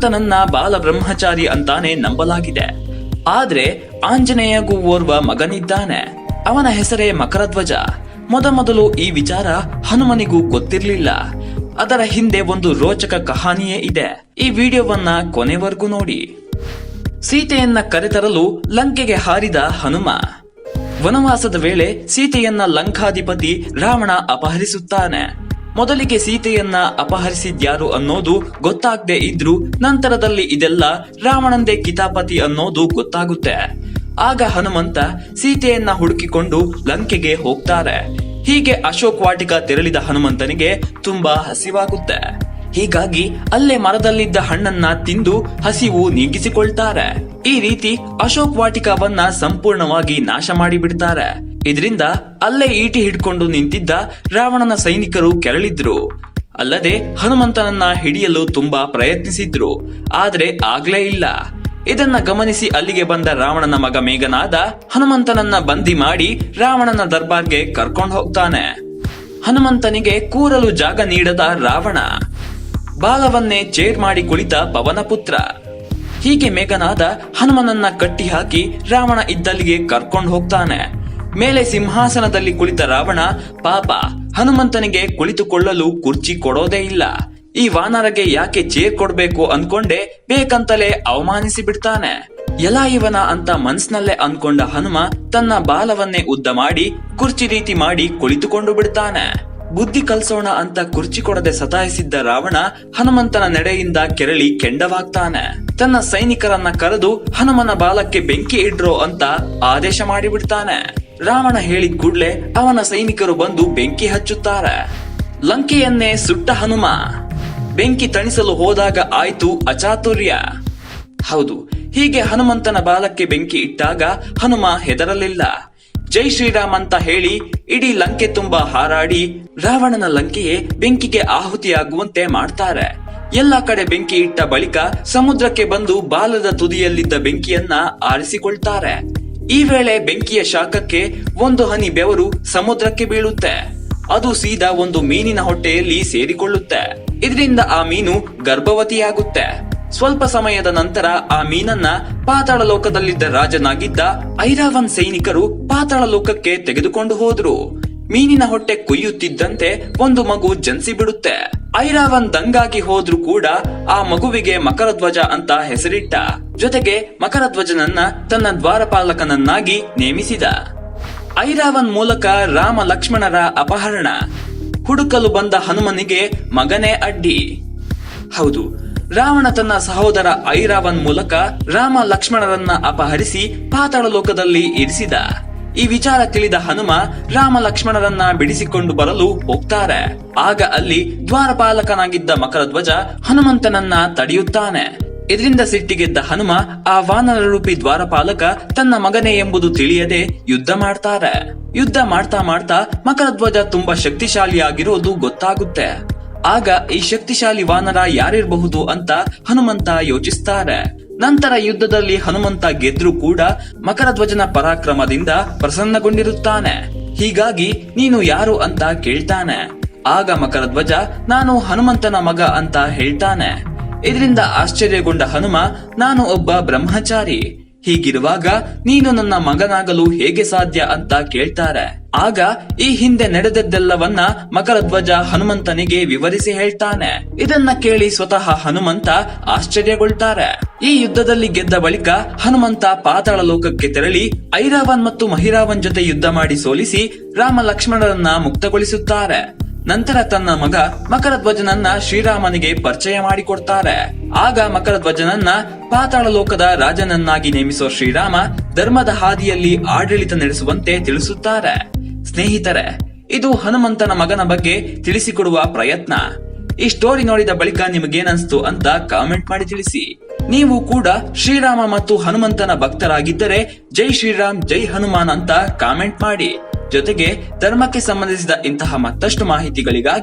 ಹನುಮಂತನನ್ನ ಬಾಲ ಬ್ರಹ್ಮಚಾರಿ ಅಂತಾನೆ ನಂಬಲಾಗಿದೆ. ಆದ್ರೆ ಆಂಜನೇಯಗೂ ಓರ್ವ ಮಗನಿದ್ದಾನೆ. ಅವನ ಹೆಸರೇ ಮಕರಧ್ವಜ. ಮೊದಮೊದಲು ಈ ವಿಚಾರ ಹನುಮನಿಗೂ ಗೊತ್ತಿರಲಿಲ್ಲ. ಅದರ ಹಿಂದೆ ಒಂದು ರೋಚಕ ಕಹಾನಿಯೇ ಇದೆ. ಈ ವಿಡಿಯೋವನ್ನ ಕೊನೆವರೆಗೂ ನೋಡಿ. ಸೀತೆಯನ್ನ ಕರೆತರಲು ಲಂಕೆಗೆ ಹಾರಿದ ಹನುಮ. ವನವಾಸದ ವೇಳೆ ಸೀತೆಯನ್ನ ಲಂಕಾಧಿಪತಿ ರಾವಣ ಅಪಹರಿಸುತ್ತಾನೆ. ಮೊದಲಿಗೆ ಸೀತೆಯನ್ನ ಅಪಹರಿಸಿದ್ಯಾರು ಅನ್ನೋದು ಗೊತ್ತಾಗದೆ ಇದ್ರು ನಂತರದಲ್ಲಿ ಇದೆಲ್ಲ ರಾವಣಂದೇ ಕಿತಾಪತಿ ಅನ್ನೋದು ಗೊತ್ತಾಗುತ್ತೆ. ಆಗ ಹನುಮಂತ ಸೀತೆಯನ್ನ ಹುಡುಕಿಕೊಂಡು ಲಂಕೆಗೆ ಹೋಗ್ತಾರೆ. ಹೀಗೆ ಅಶೋಕ್ ವಾಟಿಕ ತೆರಳಿದ ಹನುಮಂತನಿಗೆ ತುಂಬಾ ಹಸಿವಾಗುತ್ತೆ. ಹೀಗಾಗಿ ಅಲ್ಲೇ ಮರದಲ್ಲಿದ್ದ ಹಣ್ಣನ್ನ ತಿಂದು ಹಸಿವು ನೀಗಿಸಿಕೊಳ್ತಾರೆ. ಈ ರೀತಿ ಅಶೋಕ್ ವಾಟಿಕವನ್ನ ಸಂಪೂರ್ಣವಾಗಿ ನಾಶ ಮಾಡಿಬಿಡ್ತಾರೆ. ಇದರಿಂದ ಅಲ್ಲೇ ಈಟಿ ಹಿಡ್ಕೊಂಡು ನಿಂತಿದ್ದ ರಾವಣನ ಸೈನಿಕರು ಕೆರಳಿದ್ರು. ಅಲ್ಲದೆ ಹನುಮಂತನನ್ನ ಹಿಡಿಯಲು ತುಂಬಾ ಪ್ರಯತ್ನಿಸಿದ್ರು. ಆದ್ರೆ ಆಗ್ಲೇ ಇಲ್ಲ. ಇದನ್ನ ಗಮನಿಸಿ ಅಲ್ಲಿಗೆ ಬಂದ ರಾವಣನ ಮಗ ಮೇಘನಾದ ಹನುಮಂತನನ್ನ ಬಂದಿ ಮಾಡಿ ರಾವಣನ ದರ್ಬಾರ್ಗೆ ಕರ್ಕೊಂಡು ಹೋಗ್ತಾನೆ. ಹನುಮಂತನಿಗೆ ಕೂರಲು ಜಾಗ ನೀಡದ ರಾವಣ. ಬಾಲವನ್ನೇ ಚೇರ್ ಮಾಡಿ ಕುಳಿತ ಪವನ ಪುತ್ರ. ಹೀಗೆ ಮೇಘನಾದ ಹನುಮನನ್ನ ಕಟ್ಟಿ ಹಾಕಿ ರಾವಣ ಇದ್ದಲ್ಲಿಗೆ ಕರ್ಕೊಂಡು ಹೋಗ್ತಾನೆ. ಮೇಲೆ ಸಿಂಹಾಸನದಲ್ಲಿ ಕುಳಿತ ರಾವಣ, ಪಾಪ, ಹನುಮಂತನಿಗೆ ಕುಳಿತುಕೊಳ್ಳಲು ಕುರ್ಚಿ ಕೊಡೋದೇ ಇಲ್ಲ. ಈ ವಾನರಗೆ ಯಾಕೆ ಚೇರ್ ಕೊಡ್ಬೇಕು ಅನ್ಕೊಂಡೆ ಬೇಕಂತಲೇ ಅವಮಾನಿಸಿ ಬಿಡ್ತಾನೆ. ಎಲ್ಲ ಇವನ ಅಂತ ಮನ್ಸ್ನಲ್ಲೇ ಅನ್ಕೊಂಡ ಹನುಮ ತನ್ನ ಬಾಲವನ್ನೇ ಉದ್ದ ಮಾಡಿ ಕುರ್ಚಿ ರೀತಿ ಮಾಡಿ ಕುಳಿತುಕೊಂಡು ಬಿಡ್ತಾನೆ. ಬುದ್ಧಿ ಕಲ್ಸೋಣ ಅಂತ ಕುರ್ಚಿ ಕೊಡದೆ ಸತಾಯಿಸಿದ್ದ ರಾವಣ ಹನುಮಂತನ ನೆಡೆಯಿಂದ ಕೆರಳಿ ಕೆಂಡವಾಗ್ತಾನೆ. ತನ್ನ ಸೈನಿಕರನ್ನ ಕರೆದು ಹನುಮನ ಬಾಲಕ್ಕೆ ಬೆಂಕಿ ಇಡ್ರೋ ಅಂತ ಆದೇಶ ಮಾಡಿಬಿಡ್ತಾನೆ. ರಾವಣ ಹೇಳಿದ ಕೂಡ್ಲೆ ಅವನ ಸೈನಿಕರು ಬಂದು ಬೆಂಕಿ ಹಚ್ಚುತ್ತಾರೆ. ಲಂಕೆಯನ್ನೇ ಸುಟ್ಟ ಹನುಮ. ಬೆಂಕಿ ತಣಿಸಲು ಹೋದಾಗ ಆಯ್ತು ಅಚಾತುರ್ಯ. ಹೌದು, ಹೀಗೆ ಹನುಮಂತನ ಬಾಲಕ್ಕೆ ಬೆಂಕಿ ಇಟ್ಟಾಗ ಹನುಮ ಹೆದರಲಿಲ್ಲ. ಜೈ ಶ್ರೀರಾಮ್ ಅಂತ ಹೇಳಿ ಇಡೀ ಲಂಕೆ ತುಂಬಾ ಹಾರಾಡಿ ರಾವಣನ ಲಂಕೆಯೇ ಬೆಂಕಿಗೆ ಆಹುತಿಯಾಗುವಂತೆ ಮಾಡ್ತಾರೆ. ಎಲ್ಲ ಕಡೆ ಬೆಂಕಿ ಇಟ್ಟ ಬಳಿಕ ಸಮುದ್ರಕ್ಕೆ ಬಂದು ಬಾಲದ ತುದಿಯಲ್ಲಿದ್ದ ಬೆಂಕಿಯನ್ನ ಆರಿಸಿಕೊಳ್ತಾರೆ. ಈ ವೇಳೆ ಬೆಂಕಿಯ ಶಾಖಕ್ಕೆ ಒಂದು ಹನಿ ಬೆವರು ಸಮುದ್ರಕ್ಕೆ ಬೀಳುತ್ತೆ. ಅದು ಸೀದಾ ಒಂದು ಮೀನಿನ ಹೊಟ್ಟೆಯಲ್ಲಿ ಸೇರಿಕೊಳ್ಳುತ್ತೆ. ಇದರಿಂದ ಆ ಮೀನು ಗರ್ಭವತಿಯಾಗುತ್ತೆ. ಸ್ವಲ್ಪ ಸಮಯದ ನಂತರ ಆ ಮೀನನ್ನ ಪಾತಾಳ ಲೋಕದಲ್ಲಿದ್ದ ರಾಜನಾಗಿದ್ದ ಐರಾವನ್ ಸೈನಿಕರು ಪಾತಾಳ ಲೋಕಕ್ಕೆ ತೆಗೆದುಕೊಂಡು ಹೋದ್ರು. ಮೀನಿನ ಹೊಟ್ಟೆ ಕುಯ್ಯುತ್ತಿದ್ದಂತೆ ಒಂದು ಮಗು ಜನಿಸಿ ಬಿಡುತ್ತೆ. ಐರಾವನ್ ದಂಗಾಗಿ ಹೋದ್ರೂ ಕೂಡ ಆ ಮಗುವಿಗೆ ಮಕರಧ್ವಜ ಅಂತ ಹೆಸರಿಟ್ಟ. ಜೊತೆಗೆ ಮಕರಧ್ವಜನನ್ನ ತನ್ನ ದ್ವಾರಪಾಲಕನನ್ನಾಗಿ ನೇಮಿಸಿದ. ಐರಾವನ್ ಮೂಲಕ ರಾಮ ಲಕ್ಷ್ಮಣರ ಅಪಹರಣ. ಹುಡುಕಲು ಬಂದ ಹನುಮನಿಗೆ ಮಗನೇ ಅಡ್ಡಿ. ಹೌದು, ರಾವಣ ತನ್ನ ಸಹೋದರ ಐರಾವನ್ ಮೂಲಕ ರಾಮ ಲಕ್ಷ್ಮಣರನ್ನ ಅಪಹರಿಸಿ ಪಾತಾಳ ಲೋಕದಲ್ಲಿ ಇರಿಸಿದ. ಈ ವಿಚಾರ ತಿಳಿದ ಹನುಮ ರಾಮ ಲಕ್ಷ್ಮಣರನ್ನ ಬಿಡಿಸಿಕೊಂಡು ಬರಲು ಹೋಗ್ತಾರೆ. ಆಗ ಅಲ್ಲಿ ದ್ವಾರಪಾಲಕನಾಗಿದ್ದ ಮಕರಧ್ವಜ ಹನುಮಂತನನ್ನ ತಡೆಯುತ್ತಾನೆ. ಇದರಿಂದ ಸಿಟ್ಟಿಗೆದ್ದ ಹನುಮ ಆ ವಾನರ ರೂಪಿ ದ್ವಾರಪಾಲಕ ತನ್ನ ಮಗನೇ ಎಂಬುದು ತಿಳಿಯದೆ ಯುದ್ಧ ಮಾಡ್ತಾರೆ. ಯುದ್ಧ ಮಾಡ್ತಾ ಮಾಡ್ತಾ ಮಕರಧ್ವಜ ತುಂಬಾ ಶಕ್ತಿಶಾಲಿಯಾಗಿರೋದು ಗೊತ್ತಾಗುತ್ತೆ. ಆಗ ಈ ಶಕ್ತಿಶಾಲಿ ವಾನರ ಯಾರಿರಬಹುದು ಅಂತ ಹನುಮಂತ ಯೋಚಿಸ್ತಾರೆ. ನಂತರ ಯುದ್ಧದಲ್ಲಿ ಹನುಮಂತ ಗೆದ್ರು ಕೂಡ ಮಕರಧ್ವಜನ ಪರಾಕ್ರಮದಿಂದ ಪ್ರಸನ್ನಗೊಂಡಿರುತ್ತಾನೆ. ಹೀಗಾಗಿ ನೀನು ಯಾರು ಅಂತ ಕೇಳ್ತಾನೆ. ಆಗ ಮಕರಧ್ವಜ ನಾನು ಹನುಮಂತನ ಮಗ ಅಂತ ಹೇಳ್ತಾನೆ. ಇದರಿಂದ ಆಶ್ಚರ್ಯಗೊಂಡ ಹನುಮ, ನಾನು ಒಬ್ಬ ಬ್ರಹ್ಮಚಾರಿ. ಹೀಗಿರುವಾಗ ನೀನು ನನ್ನ ಮಗನಾಗಲು ಹೇಗೆ ಸಾಧ್ಯ? ಅಂತ ಕೇಳ್ತಾರೆ. ಆಗ ಈ ಹಿಂದೆ ನಡೆದದ್ದೆಲ್ಲವನ್ನ ಮಕರಧ್ವಜ ಹನುಮಂತನಿಗೆ ವಿವರಿಸಿ ಹೇಳ್ತಾನೆ. ಇದನ್ನ ಕೇಳಿ ಸ್ವತಃ ಹನುಮಂತ ಆಶ್ಚರ್ಯಗೊಳ್ತಾರೆ. ಈ ಯುದ್ಧದಲ್ಲಿ ಗೆದ್ದ ಬಳಿಕ ಹನುಮಂತ ಪಾತಾಳ ಲೋಕಕ್ಕೆ ತೆರಳಿ ಐರಾವನ್ ಮತ್ತು ಮಹಿರಾವನ್ ಜೊತೆ ಯುದ್ಧ ಮಾಡಿ ಸೋಲಿಸಿ ರಾಮ ಲಕ್ಷ್ಮಣರನ್ನ ಮುಕ್ತಗೊಳಿಸುತ್ತಾರೆ. ನಂತರ ತನ್ನ ಮಗ ಮಕರಧ್ವಜನನ್ನ ಶ್ರೀರಾಮನಿಗೆ ಪರಿಚಯ ಮಾಡಿಕೊಡ್ತಾರೆ. ಆಗ ಮಕರಧ್ವಜನನ್ನ ಪಾತಾಳ ಲೋಕದ ರಾಜನನ್ನಾಗಿ ನೇಮಿಸೋ ಶ್ರೀರಾಮ ಧರ್ಮದ ಹಾದಿಯಲ್ಲಿ ಆಡಳಿತ ನಡೆಸುವಂತೆ ತಿಳಿಸುತ್ತಾರೆ. ಸ್ನೇಹಿತರೆ, ಇದು ಹನುಮಂತನ ಮಗನ ಬಗ್ಗೆ ತಿಳಿಸಿಕೊಡುವ ಪ್ರಯತ್ನ. ಈ ಸ್ಟೋರಿ ನೋಡಿದ ಬಳಿಕ ನಿಮಗೇನಿಸ್ತು ಅಂತ ಕಾಮೆಂಟ್ ಮಾಡಿ ತಿಳಿಸಿ. ನೀವು ಕೂಡ ಶ್ರೀರಾಮ ಮತ್ತು ಹನುಮಂತನ ಭಕ್ತರಾಗಿದ್ದರೆ ಜೈ ಶ್ರೀರಾಮ್, ಜೈ ಹನುಮಾನ್ ಅಂತ ಕಾಮೆಂಟ್ ಮಾಡಿ. ಜೊತೆಗೆ ಧರ್ಮಕ್ಕೆ ಸಂಬಂಧಿಸಿದ ಇಂತಹ ಮತ್ತಷ್ಟು ಮಾಹಿತಿಗಳಿಗಾಗಿ